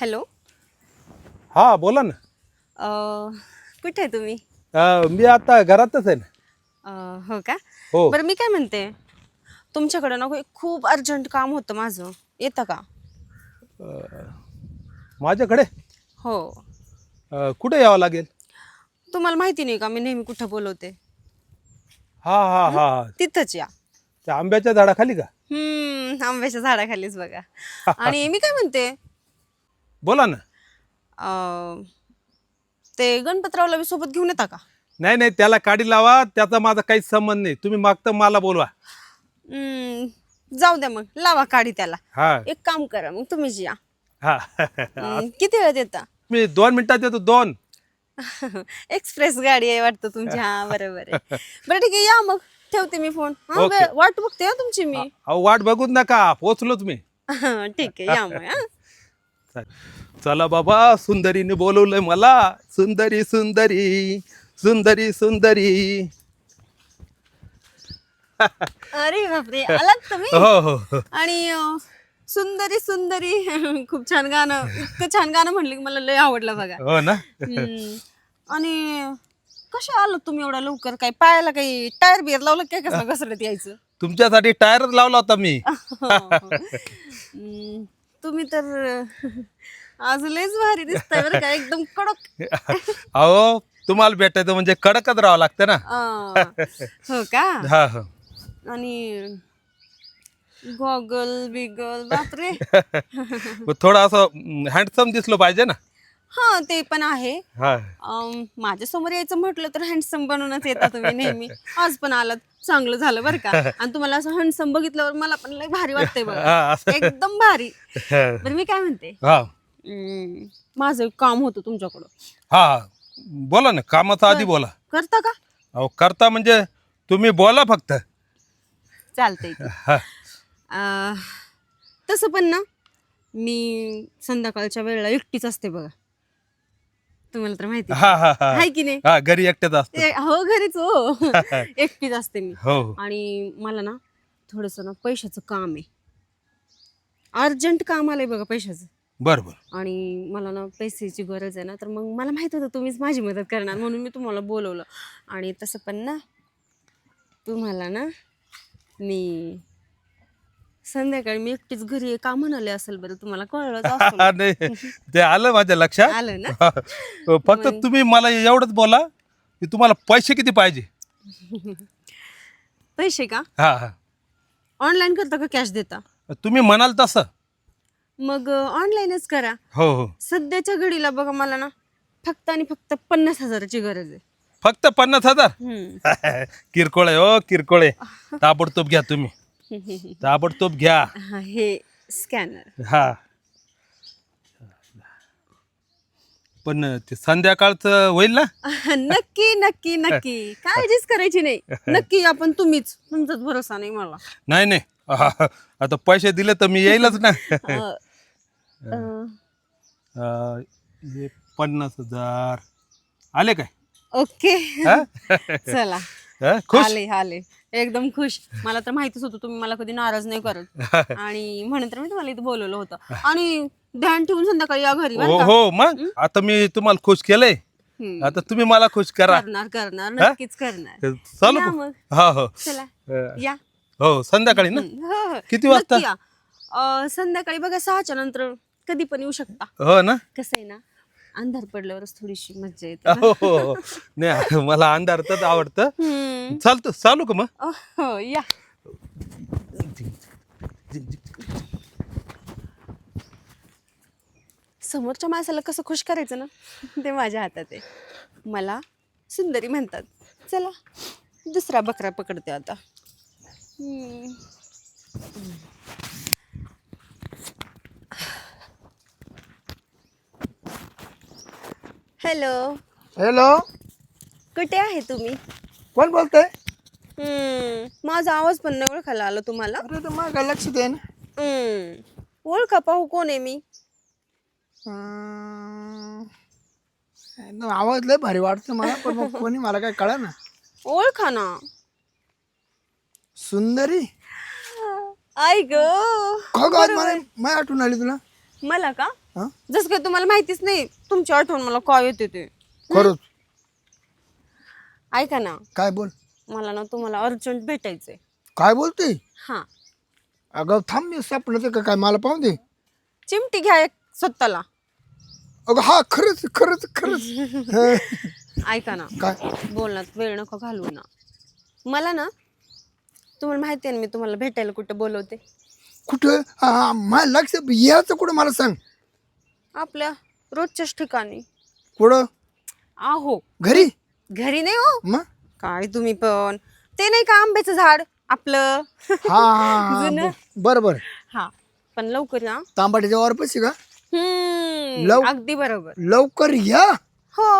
Hello. हा बोला ना. अ, कुठे आहे तुम्ही? अं, मी आता घरातच आहे ना. अ, हो का? हो. बरं मी काय म्हणते? तुमच्याकडं ना एक खूप अर्जंट काम होतं माझं. येतं का? माझ्याकडे? हो. अं, कुठे यावं लागेल? तुम्हाला माहिती नाही का मी नेहमी कुठं बोलवते? हा हा? हा हा. तिथंच या. त्या आंब्याच्या झाडाखाली का? हम्म आंब्याच्या झाडाखालीच बघा. आणि मी काय म्हणते? बोला ना. अ, ते गणपतरावला बी सोबत घेऊन येता का? नाही नाही त्याला काढी लावा त्याचा माझा काहीच संबंध नाही. तुम्ही मागतं मला बोलवा. हम्म, जाऊ द्या मग लावा काढी त्याला. हा. एक काम करा मग तुम्हीच या. हा. हम्म, किती वेळात येता मी दोन मिनिटात येतो दोन. एक्सप्रेस गाडी आहे वाटतं तुमची. हा बरोबर आहे. बरं ठीक आहे या मग. ठेवते मी फोन. हा, ओके. वे- वाट बघते हा तुमची मी. अहो वाट बघूच नका पोचलोच मी. ठीक आहे या मग हा. चला बाबा सुंदरीने बोलवलंय मला. सुंदरी सुंदरी सुंदरी सुंदरी. अरे बापरे आलात तुम्ही? हो हो हो. आणि अं, सुंदरी सुंदरी. खूप छान गाणं इतकं छान गाणं म्हणलं की मला लय आवडलं बघा. हो ना? हम्म. आणि कशा आलो तुम्ही एवढा लवकर? काय पायाला काही टायर बिअर लावलं काय कसं घसरत यायचं? तुमच्यासाठी टायरच लावला होता मी. हम्म, तुम्ही तर आज लयच भारी दिसताय बरं का एकदम कडक. अहो तुम्हाला भेटायचं म्हणजे कडकच राहावं लागतं ना. हो का? हा हा. आणि गॉगल बिगल बापरे मग थोडं असं हँडसम दिसलं पाहिजे ना. हा ते पण आहे. हा. अं, माझ्यासमोर यायचं म्हटलं तर हँडसम बनवूनच येता तुम्ही नेहमी. आज पण आलात चांगलं झालं बरं का. आणि तुम्हाला असं हँडसम बघितल्यावर मला पण लय भारी वाटतंय बघा. हा, असं. एकदम भारी. बरं मी काय म्हणते? हा. अं, माझं एक काम होतं तुमच्याकडं. हा बोला ना कामाचा आधी बोला. करता का? अहो करता म्हणजे तुम्ही बोला फक्त. चालतंय की. हा. अं, तसं पण ना मी संध्याकाळच्या वेळेला एकटीच असते बघा. तुम्हाला तर माहिती हा हा हा. आहे की नाही? हा घरी एकट्याच असतो. ए, हो घरीच हो. एकटीच असते मी. हो हो. आणि मला ना थोडंसं ना पैशाचं काम आहे. अर्जंट काम आलंय बघा पैशाचं. बर बर आणि मला ना पैशाची गरज आहे ना तर मग मला माहीत होतं तुम्हीच माझी मदत करणार म्हणून मी तुम्हाला बोलवलं. आणि तसं पण ना तुम्हाला ना मी संध्याकाळी मी एकटीच घरी आहे का म्हणाले असेल बरं तुम्हाला कळलंच असेल. नाही ते आलं माझ्या लक्षात. आलं ना? हा. फक्त तुम्ही मला एवढंच बोला की तुम्हाला पैसे किती पाहिजे. पैसे का? हा हा. ऑनलाईन करता का कॅश देता? तुम्ही म्हणाल तसं. मग ऑनलाईनच करा. हो हो. सध्याच्या घडीला बघा मला ना फक्त आणि फक्त पन्नास हजाराची गरज आहे. फक्त पन्नास हजार. किरकोळ आहे हो किरकोळ आहे. ताबडतोब घ्या तुम्ही. ताबडतोब घ्या. हा, हे स्कॅनर हा. पण ते संध्याकाळचं होईल ना? नक्की नक्की नक्की. काळजीच करायची नाही. नक्की आपण तुम्हीच. तुमचाच भरोसा नाही मला. नाही नाही. आता पैसे दिले तर मी येईलच ना. अं, अं, हे पन्नास हजार. आले काय? ओके. हा? चला. हा, खुश? आले आले. एकदम खुश. मला तर माहितीच होतं तुम्ही मला कधी नाराज नाही करत. आणि म्हणून तर मी तुम्हाला इथे बोलवलं होतं. आणि ध्यान ठेवून संध्याकाळी या घरी बरं हो का? हो मग? आता मी तुम्हाला खुश केलंय. हम्म. आता तुम्ही मला खुश करा. करणार करणार. नक्कीच करणार. चालू या? मग. हा हो. चला. अं, या. हो संध्याकाळी ना? हो, हो. किती वाजता? नक्की या. अं, संध्याकाळी बघा सहाच्या नंतर. कधी पण येऊ शकता. हो ना? कसं आहे ना अंधार पडल्यावरच थोडीशी मज्जा येते हो हो हो. नाही मला अंधारतच आवडतं. हम्म. चालतं चालू का मग? अं, हो या. समोरच्या माणसाला कसं खुश करायचं ना ते माझ्या हातात आहे. मला सुंदरी म्हणतात. चला दुसरा बकरा पकडते आता. हम्म. हॅलो. हॅलो. कुठे आहे तुम्ही? कोण बोलतोय? हम्म, माझा आवाज पण नाही ओळखायला आला तुम्हाला. अरे तर मग लक्ष दे ना. हम्म, ओळखा पाहू कोण आहे मी. अं, एकदम आवाज लय भारी वाटतो मला पण मग कोणी मला काय कळा ना ओळखा ना. सुंदरी? आई ग. मला आठवण आली तुला. मला का? हा? जसं काही तुम्हाला माहितीच नाही तुमची आठवण मला कॉल येते ते खरंच. ऐका ना. काय बोल? मला ना तुम्हाला अर्जंट भेटायचंय. काय बोलते? हा. अगं थांब मी सापडलं ते का काय? मला पाहून दे. चिमटी घ्या एक स्वतःला. अगं हा खरंच खरंच खरंच. हं. ऐका ना. काय? बोलण्यात वेळ नको घालवू ना. मला ना तुम्हाला माहिती आहे ना मी तुम्हाला भेटायला कुठे बोलवते. कुठं? हा, हा, मला लक्ष याचं कुठं? मला सांग. आपल्या रोजच्याच ठिकाणी. कुठं? आहो. घरी? घरी नाही हो. मग? काय तुम्ही पण. ते नाही का आंब्याचं झाड? आपलं. हा हा जुनं. हा बरं बरं हा. पण लवकर ना तांबाटीच्या वर पैसे का? हम्म. लव- अगदी बरोबर. लवकर या. हो.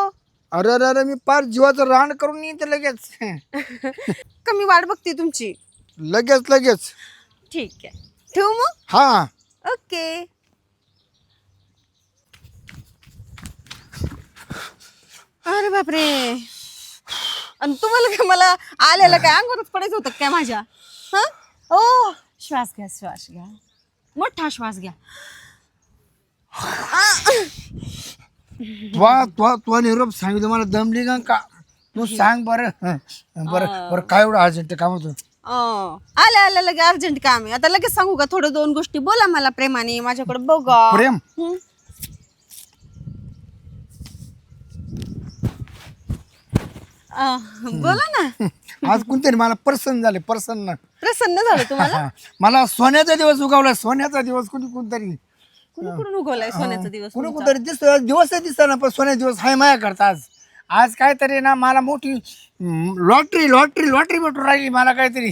अरे अरे अरे मी पार जीवाचं रान करून येते लगेच. कमी वाट बघते तुमची. लगेच लगेच. ठीक आहे. ठेवू मग? हा. ओके. अरे बापरे. आणि तुम्हाला काय मला आलेलं काय अंगावरच पडायचं होतं काय माझ्या? हा? ओ श्वास घ्या श्वास घ्या. मोठा श्वास घ्या. वा तो तो निरोप सांगितलं मला दमली का का? तू सांग बरं. हं, बरं बरं काय एवढं अर्जंट काम होतं? अं, आले आले लगे अर्जंट काम आहे. आता लगेच सांगू का थोडं दोन गोष्टी? बोला मला प्रेमाने माझ्याकडे बघा. प्रेम? हं? बोला ना. आज कोणतरी मला प्रसन्न झाले प्रसन्न. प्रसन्न झालं तुम्हाला. मला सोन्याचा दिवस उगवला सोन्याचा दिवस कुणी कोणतरी. कुणी कुठून उगवलाय सोन्याचा दिवस कुणी कोणतरी दिसतो दिवस दिसतो ना पण सोन्याचा दिवस हाय माया करता आज. आज काहीतरी ना मला मोठी लॉटरी लॉटरी लॉटरी भेटून राहिली मला काहीतरी.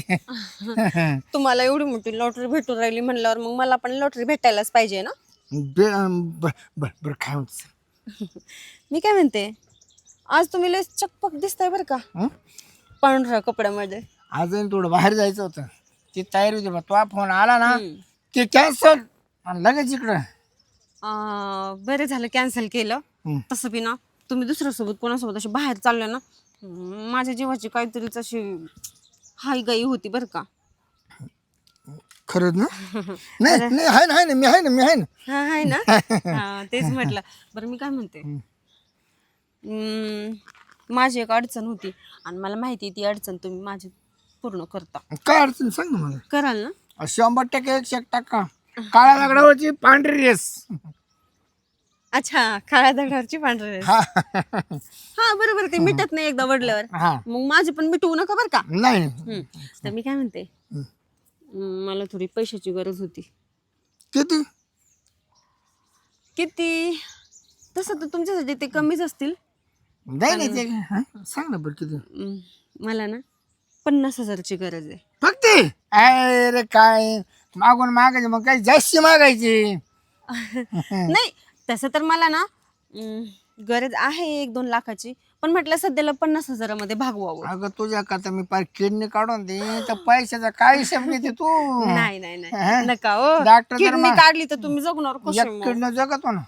तुम्हाला एवढी मोठी लॉटरी भेटून राहिली म्हणल्यावर मग मला पण लॉटरी भेटायलाच पाहिजे ना? बे- बर बर बरं काय मी काय म्हणते? आज तुम्ही लय चकपक दिसताय बरं का. पांढऱ्या कपड्यामध्ये. आज आहे ना थोडं बाहेर जायचं होतं. ती तयारी होती बा. तो फोन आला ना ते कॅन्सल आणि लगेच इकडं. अं, बरं झालं कॅन्सल केलं. हं. तसं बी ना तुम्ही दुसऱ्यासोबत कोणासोबत अशी बाहेर चालले ना हं, माझ्या जीवाची काहीतरीच अशी हाय गाई होती बरं का. खरंच ना? नाही नाही आहे ना आहे ना मी आहे ना मी आहे ना. हा आहे ना. हा, तेच म्हटलं. बरं मी काय म्हणते? माझी एक अडचण होती. आणि मला माहिती ती अडचण तुम्ही माझी पूर्ण करता. काय अडचण सांग ना मला. कराल ना? शंभर टक्के एकशे एक टक्का. काळ्या दगडावरची पांढरी रेस. अच्छा काळ्या दगडावरची पांढरे रेष. हा. हा बरोबर ते मिटत नाही एकदा वडल्यावर. हा. मग माझी पण मिटवू नका बरं का? नाही. हम्म. तर मी काय म्हणते? हम्म, मला थोडी पैशाची गरज होती. किती? किती? तसं तर तुमच्यासाठी ते कमीच असतील. नाही नाही ते हा? सांग ना बरं किती हम्म, मला ना पन्नास हजारची गरज आहे. फक्त अरे काय? मागून मागायचे मग काय जास्त मागायची? नाही तसं तर मला ना गरज आहे एक दोन लाखाची पण म्हटलं सध्याला पन्नास हजारामध्ये भागवावं. अगं तुझ्या करता मी पार किडनी काढून दे तर पैशाचा काय हिशोब घेते तू? नाही नाही नाही. नका ओ डॉक्टर किडनी काढली तर तुम्ही जगणार कसे किडनं जगतो ना.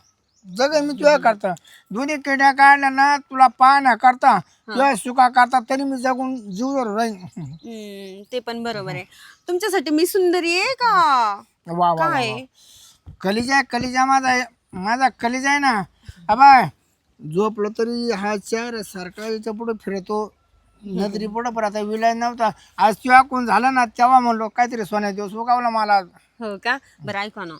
जग मी तुझ्या करता. दोन्ही किड्या काढल्या ना तुला पाहण्या करता. तुझ्या सुका करता तरी मी जगून जीव राहीन. हम्म, ते पण बरोबर आहे. तुमच्यासाठी मी सुंदरी आहे का? वा वा, काय? कलिजा कलिजा माझा. माझा कलिजा आहे ना. अबाय झोपलो तरी हा चार सारखा याच्यापुढे फिरतो. नजरी पुढे पण आता विलाय नव्हता. आज तुझ्या कोण झाला ना तेव्हा म्हणलो काहीतरी सोन्या दिवस उगावला मला. आज. हो का? बरं ऐका ना.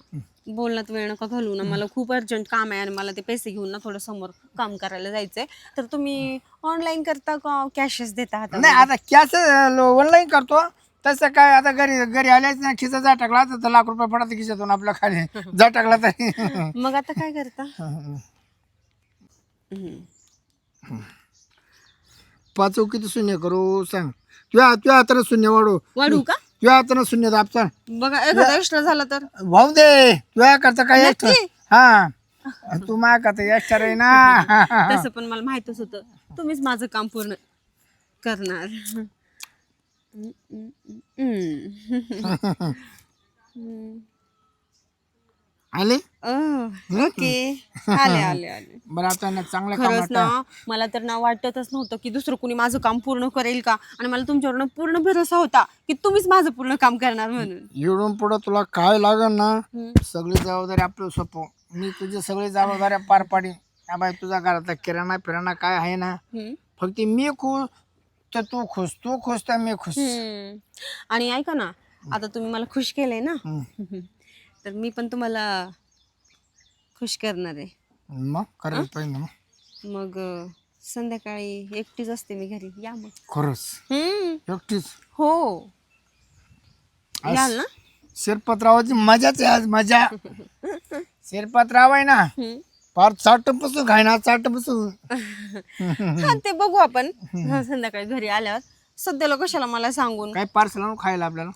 बोलण्यात वेळ नका घालू ना. मला खूप अर्जंट काम आहे आणि मला ते पैसे घेऊन ना थोडं समोर काम करायला जायचंय. तर तुम्ही ऑनलाईन करता का कॅशच देता हातात? नाही आता कॅश ऑनलाईन करतो. तसं काय आता घरी घरी आल्याच ना खिचा जा टाकला तर लाख रुपये पडत खिशातून आपल्या खाली. जा टाकला तरी. मग आता काय करता? पाचव किती शून्य करू सांग. तुझ्या तुझ्या हाताने शून्य वाढू. वाढू का? तुझ्या हाताने शून्य दाबचा बघा एखादा एक्स्ट्रा झाला तर? भाऊ दे. तुझ्या करता काय एक्स्ट्रा नक्की? हा. तू माझ्या करता एक्स्ट्रा आहे ना. तसं पण मला माहितच होतं. तुम्हीच माझं काम पूर्ण करणार. आले? ओके. आले आले आले. बरं आता ना चांगलं काम खरंच ना मला तर ना वाटतच नव्हतं की दुसरं कुणी माझं काम पूर्ण करेल का? आणि मला तुमच्यावर पूर्ण भरोसा होता की तुम्हीच माझं पूर्ण काम करणार म्हणून. इकडून पुढं तुला काय लागल ना. सगळी जबाबदारी आपलं सोपं. मी तुझे सगळे जबाबदाऱ्या पार पाडीन. हा बाई तुझा घरातला किराणा फिराणा काय आहे ना हम्म. फक्त मी खुश तर तू खुश तू खुश तर मी खुश. हम्म. आणि ऐका ना आता तुम्ही मला खुश केलंय ना. हम्म. तर मी पण तुम्हाला खुश करणार आहे. मग करायला पाहिजे ना मग. मग अं, संध्याकाळी एकटीच असते मी घरी. या मग. खरंच? हम्म. एकटीच? हो. याल ना? शिरपतरावाची मजाच आहे आज मजा. शिरपतराव आहे ना हम्म. फार चाट बसून खाय ना चाट बसून हा ते बघू आपण. हा, संध्याकाळी घरी आल्यावर. सध्याला कशाला मला सांगून? काय पार्सल आणून खायला आपल्याला?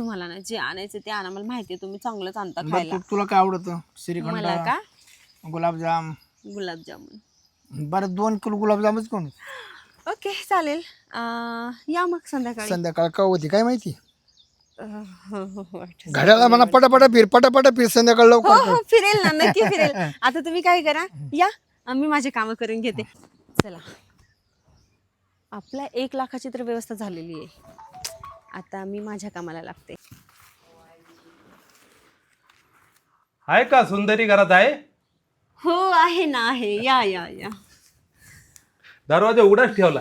तुम्हाला ना जे आणायचं ते आणा. मला माहितीये तुम्ही चांगलंच आणता बरं, खायला. तू- तुला काय आवडतं? श्रीखंड मला का? गुलाबजाम. गुलाबजामुन. बरं दोन किलो गुलाबजामच कोण ओके चालेल. अं, या मग संध्याकाळी. संध्याकाळ का होती? काय माहिती? अं, हो हो हो आठवलं. घड्याला म्हणा पटापटा फिर पटापटा फिर संध्याकाळ हो लवकर हो फिरेल ना नक्की फिरेल. आता तुम्ही काय करा या. अं, मी माझे कामं करून घेते. चला. आपल्या एक लाखाची तर व्यवस्था झालेली आहे. आता मी माझ्या कामाला लागते. आहे का सुंदरी घरात आहे? हो आहे ना आहे. या या या. दरवाजा उघडाच ठेवला.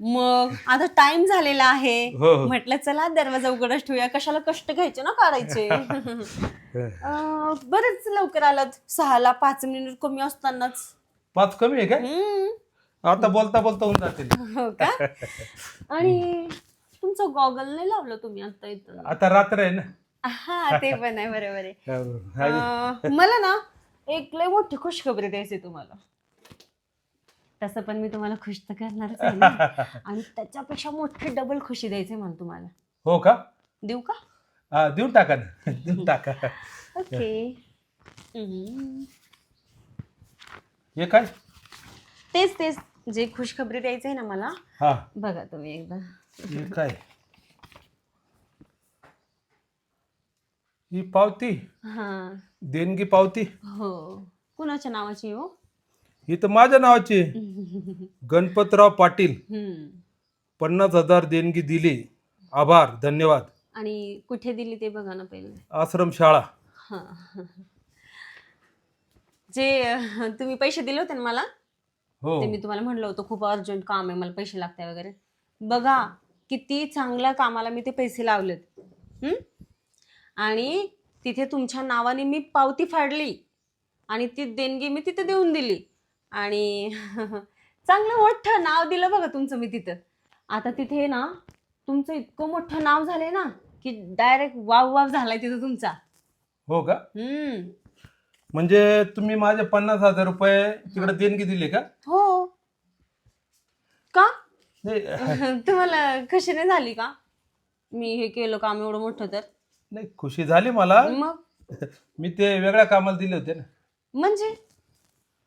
मग आता टाइम झालेला आहे. हो, हो. म्हटलं चला दरवाजा उघडच ठेवूया. कशाला कष्ट घ्यायचे ना काढायचे? अं, बरेच लवकर आलात सहाला पाच मिनिट कमी असतानाच. पाच कमी आहे हम्म. आता बोलता बोलता होऊन जातील. हो का? आणि तुमचं गॉगल नाही लावलं तुम्ही आता इथं. आता रात्र आहे ना. हा ते पण आहे बरोबर आहे. अं, मला ना एक लय मोठी खुशखबरी द्यायची तुम्हाला. तसं पण मी तुम्हाला खुश तर करणारच आहे ना. आणि त्याच्यापेक्षा मोठी डबल खुशी द्यायची मला तुम्हाला. हो का? देऊ का? हा, देऊन टाका ना. देऊन टाका. ओके. हम्म. हे काय? तेच तेच. जे खुशखबरी द्यायचं आहे ना मला. हा. बघा तुम्ही एकदा. हे काय? ही पावती? हा. देणगी पावती? हो. कुणाच्या नावाची हो? ही तर माझ्या नावाची. आहे. गणपतराव पाटील. हम्म. पन्नास हजार देणगी दिली. आभार धन्यवाद. आणि कुठे दिली ते बघा ना पहिले. आश्रम शाळा. हा. जे अह, तुम्ही पैसे दिले होते ना मला? हो. ते मी तुम्हाला म्हणलं होतं खूप अर्जंट काम आहे मला पैसे लागते वगैरे. बघा किती चांगल्या कामाला मी ते पैसे लावलेत? आणि तिथे तुमच्या नावाने मी पावती फाडली आणि ती देणगी मी तिथे देऊन दिली. आणि चांगलं मोठं नाव दिलं बघा तुमचं मी तिथं. आता तिथे ना तुमचं इतकं मोठं नाव झालंय ना की डायरेक्ट वाव वाव झालाय तिथं तुमचा. हो का? हम्म म्हणजे तुम्ही माझे पन्नास हजार रुपये तिकडे देणगी दिली का? हो. का? नाही. तुम्हाला कशी नाही झाली का? मी हे केलं काम एवढं मोठं तर. नाही खुशी झाली मला. मग? मी ते वेगळ्या कामाला दिले होते ना. म्हणजे?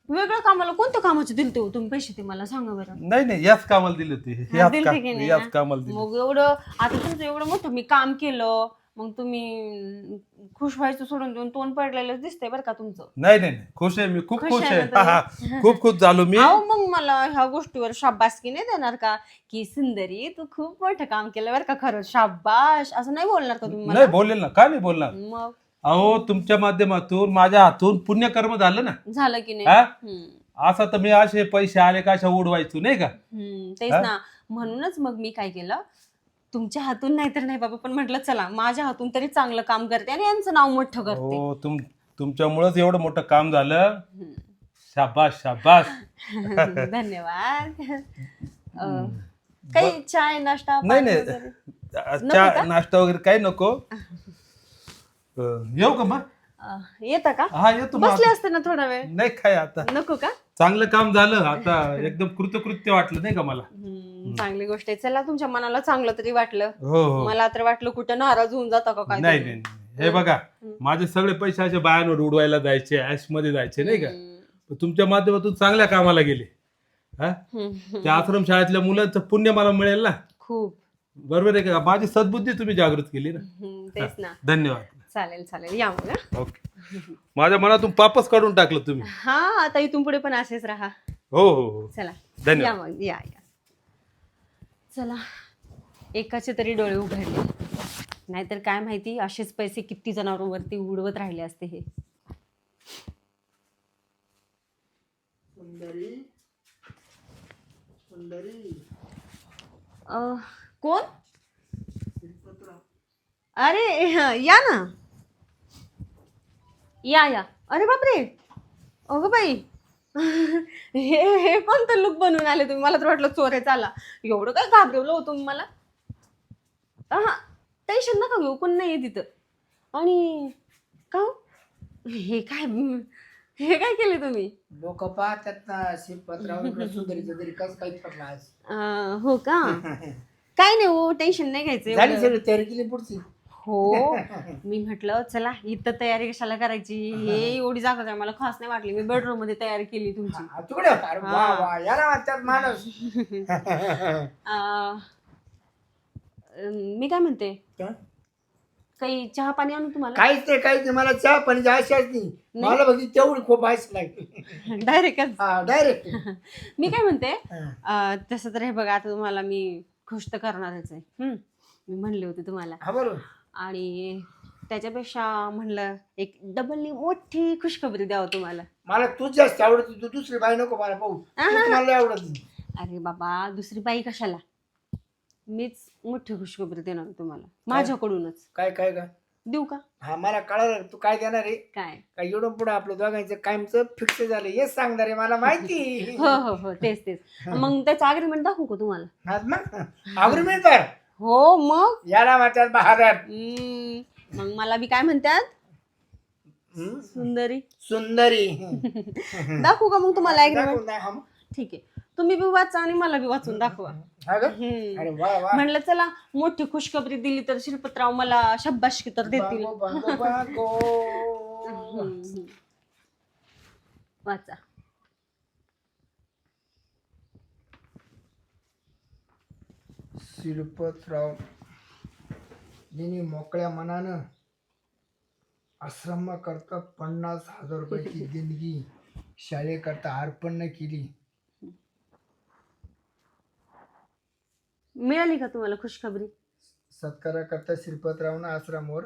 वेगळं कामाला कोणत्या कामाचे दिलते हो तुम्ही पैसे ते मला सांगा बरं. नाही नाही याच कामाला दिले होते. याच दिलते का- की नाही याच? कामाला दिले. मग एवढं आता तुमचं एवढं मोठं मी काम केलं. मग तुम्ही खुश व्हायचं सोडून देऊन तोंड पडलेलं दिसतंय बरं का तुमचं? नाही नाही नाही. खुश आहे मी. खूप खुश खुश आहे हा, हा. खूप खुश झालो मी. अहो मग मला ह्या गोष्टीवर शाबासकी नाही देणार का? की सुंदरी तू खूप मोठं काम केलं बरं का? खरं शाबाश असं नाही बोलणार का तुम्ही नाही मला? बोलेल ना. का नाही बोलणार? मग? अहो तुमच्या माध्यमातून माझ्या हातून पुण्यकर्म झालं ना. झालं की नाही? हा? हम्म. असं तर मी असे पैसे आले का अशा उडवायचो नाही का? हम्म, तेच हा? ना. म्हणूनच मग मी काय केलं? तुमच्या हातून नाही तर नाही बाबा पण म्हटलं चला माझ्या हातून तरी चांगलं काम करते आणि यांचं नाव मोठं करते. हो तुम तुमच्यामुळंच एवढं मोठं काम झालं. हम्म. शाबास शाबास. धन्यवाद. अं, काही चाय नाश्ता नाही पाणी नाही? चहा का? नाश्ता वगैरे काही नको. अं, येऊ का मग? अं, येतं का? हा येतो मग बसले असते ना थोडा वेळ? नाही काय आता. नको का? चांगलं काम झालं. आता एकदम कृतकृत्य वाटलं नाही का मला? हम्म, चांगली गोष्ट आहे. चला तुमच्या मनाला चांगलं तरी वाटलं. हो हो. मला तर वाटलं कुठं नाराज होऊन जाता का काय नाही तुम्ही? नाही. नाही. हे बघा माझे सगळे पैसे असे बायांवर उडवायला जायचे ऍशमध्ये जायचे नाही का? हम्म, पण तुमच्या माध्यमातून चांगल्या कामाला गेले. हा? हम्म, त्या आश्रम शाळेतल्या मुलांचं पुण्य मला मिळेल ना? खूप. बरोबर आहे का? माझी सद्बुद्धी तुम्ही जागृत केली ना? हम्म, तेच ना. धन्यवाद. चालेल चालेल. या मग हा. ओके. माझ्या मनातून पापच काढून टाकलं तुम्ही. हा आता इथून पुढे पण असेच राहा. हो हो हो. चला. धन्यवाद. या मग या या. चला. एकाचे तरी डोळे उघडले. नाहीतर काय माहिती असेच पैसे किती जनावरांवरती उडवत राहिले असते हे. सुंदरी सुंदरी अं, कोण? अरे या ना. या या. अरे बापरे. अगं बाई. हे हे कोणतं लुक बनवून आले तुम्ही? मला तर वाटलं चोरे चाला एवढं काय घाबरवलं हो तुम्ही मला? हा टेन्शन नका घेऊ कोण नाही तिथं. आणि का हो? हे काय हे काय केले तुम्ही? लोक पाहतात ना शिरपतराव इकडे सुंदरीचं तरी कसं काही ठरलं आज. अं, हो का? काय नाही हो टेन्शन नाही घ्यायचं झाली एवढं. सगळी तयारी केली पुढची? हो. मी म्हटलं चला इथं तयारी कशाला करायची? हे एवढी जागा आहे मला खास नाही वाटली. मी बेडरूममध्ये तयारी केली तुमची. हा, तुकडे अरे वा वा याला म्हणतात माणूस. अं, अं, मी काय म्हणते? काय? काही चहा पाणी आणू तुम्हाला? काहीच नाही काहीच नाही. मला चहा पाणी आशाच नाही. मला बघी तेवढी खूप आश लागली. डायरेक्टच हा डायरेक्ट मी काय म्हणते? अं, तसं तर हे बघा आता तुम्हाला मी खुश तर करणारच आहे. हम्म. मी म्हणले होते तुम्हाला. हा बरोबर. आणि त्याच्यापेक्षा म्हणलं एक डबलनी मोठी खुशखबरी द्यावं तुम्हाला. मला तूच जास्त आवडत तू दुसरी बाई नको मला पाहू. तूच मला लय आवडत. नाही. अरे बाबा दुसरी बाई कशाला? मीच मोठी खुशखबरी देणार तुम्हाला माझ्याकडूनच. काय काय काय देऊ का? हा मला कळालं तू काय देणार आहे? काय? काय एवढं पुढं आपलं दोघांचं कायमचं फिक्स झालं हेच सांगणार आहे मला माहिती? हो हो हो तेच तेच. मग त्याचं अग्रीमेंट दाखवू का तुम्हाला? हा मग? अग्रीमेंट हो मग याला म्हणतात बहादर हम्म, मग मला बी काय म्हणतात हम्म. सुंदरी सुंदरी दाखवू का मग तुम्हाला दाखवून. ठीक आहे तुम्ही बी वाचा आणि मला बी वाचून दाखवा हा ग? हम्म. अरे वा वा म्हणलं चला मोठी खुशखबरी दिली तर शिरपतराव मला शब्बाशकी तर देतील बागो, बागो, बागो. हम्म, हम्म. वाचा शिरपतराव यांनी मोकळ्या मनानं आश्रमा करता पन्नास हजार रुपयाची देणगी शाळेकरता अर्पण केली. मिळाली का तुम्हाला खुशखबरी? सत्काराकरता श्रीपतरावनं आश्रमावर.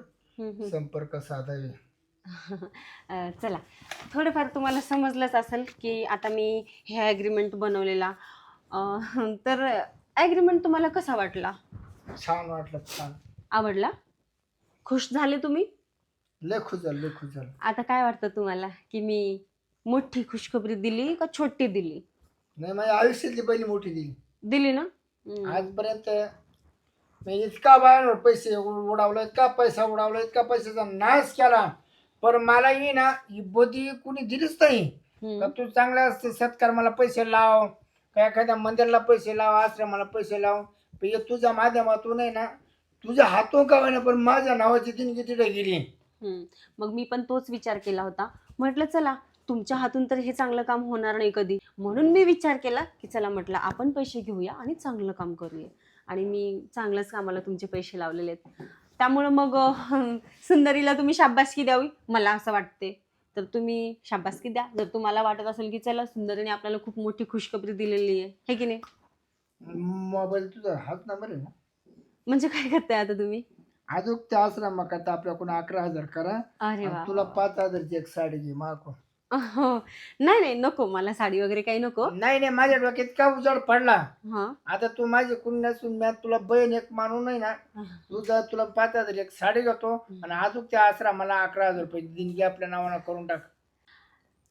संपर्क साधावे. अं, चला. थोडंफार तुम्हाला समजलंच असेल की आता मी हे ॲग्रीमेंट बनवलेला. अं, तर ॲग्रीमेंट तुम्हाला कसा वाटला? छान वाटलं छान. आवडला? खुश झाले तुम्ही? लय खुश झालं लय खुश झालं. आता काय वाटतं तुम्हाला? की मी मोठी खुशखबरी दिली का छोटी दिली? नाही माझ्या आयुष्यातली पहिली मोठी दिली. दिली ना? हम्म. आजपर्यंत मी इतका बायांवर पैसे उ- उडावला इतका पैसा उडावला इतका पैशाचा नाश केला. पण मला ही ना ही बुद्धी कुणी दिलीच नाही. हम्म. तू चांगला असते सत्कार मला पैसे लाव. का एखाद्या मंदिराला पैसे लाव आश्रमाला पैसे लाव? पण हे तुझ्या माध्यमातून आहे ना तुझ्या हातून का होईना पण माझ्या नावाची देणगी तिथे गेली. हम्म. मग मी पण तोच विचार केला होता. म्हटलं चला तुमच्या हातून तर हे चांगलं काम होणार नाही कधी. म्हणून मी विचार केला की चला म्हटलं आपण पैसे घेऊया आणि चांगलं काम करूया. आणि मी चांगलंच कामाला तुमचे पैसे लावलेले आहेत. त्यामुळं मग सुंदरीला तुम्ही शाबासकी द्यावी मला असं वाटते तर तुम्ही शाबासकी द्या. जर तुम्हाला वाटत असेल की चला सुंदरीने आपल्याला खूप मोठी खुशखबरी दिलेली आहे. हे की नाही? मोबाईल तुझा हाच नंबर आहे ना? म्हणजे काय करताय आता तुम्ही? अजून त्या आश्रमाकरता आपल्याकडून अकरा हजार करा. अरे वा. आणि तुला पाच हजारची एक साडी घे मागो हो नाही नाही नको मला साडी वगैरे काही नको. नाही नाही माझ्या डोक्यात का उजाड पडला. हा. आता तू माझी कुणी नसून मी तुला बहीण एक मानून नाही ना तुझा तुला पाच हजार एक साडी घेतो आणि अजून त्या आसरा मला अकरा हजार रुपये देणगी आपल्या नावानं करून टाक.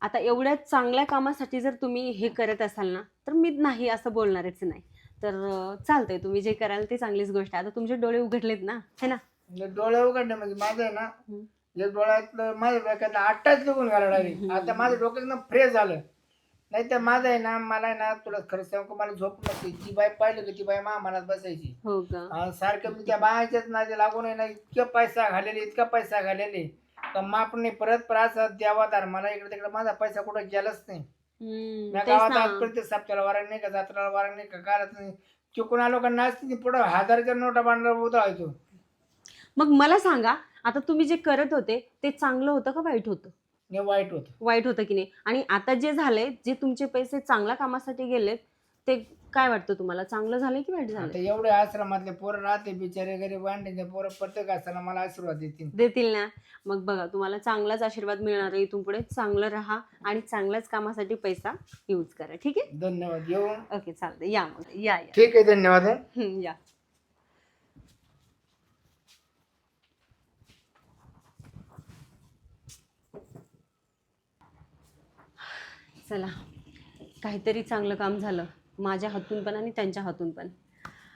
आता एवढ्या चांगल्या कामासाठी जर तुम्ही हे करत असाल ना तर मी नाही असं बोलणारच नाही. तर चालतंय तुम्ही जे कराल ते चांगलीच गोष्ट आहे. आता तुमचे डोळे उघडलेत ना है ना? डोळे उघडणे म्हणजे माझं आहे ना. एक डोळ्यातलं माझ्या डोक्यातलं आठच निघून गेला डायरेक्ट आता माझं डोक्यात ना फ्रेश झालं. नाही तर माझं आहे ना मला आहे ना तुला खरं सांगू मला झोप नसते. ती बाई पाहिलं की ती बाई मा मनात बसायची. हो का? सारखं मी त्या बायाच्याच नादी लागून आहे ना इतका पैसा घालेले इतका पैसा घालेले. तर माप नाही परत प्रास द्यावा तर मला इकडे तिकडे माझा पैसा कुठं गेलाच नाही. हम्म, त्या तेच गावात ना. आजपर्यंत सप्त्याला वारंग नाही का जत्राला वारंग नाही का कालच नाही. चुकून आलो का नाचते पुढं हजारच्या नोटा बांधला उतरायचो मग मला सांगा आता तुम्ही जे करत होते ते चांगलं होतं का वाईट होतं? वाईट होत. वाईट होतं की नाही? आणि आता जे झालंय जे तुमचे पैसे चांगल्या कामासाठी गेलेत ते काय वाटतं तुम्हाला? चांगलं झालंय की वाईट झालं आता एवढे आश्रमातले पोरं राहते बिचारे गरीब वांडे पोरं प्रत्येक असताना मला आशीर्वाद देतील. देतील ना? मग बघा तुम्हाला चांगलाच आशीर्वाद मिळणार आहे इथून पुढे. चांगलं राहा आणि चांगल्याच कामासाठी पैसा यूज करा. ठीक आहे? धन्यवाद. येऊ. ओके चालतं या मग. या या. ठीक आहे धन्यवाद हं. या. चला. काहीतरी चांगलं काम झालं. माझ्या हातून पण आणि त्यांच्या हातून पण.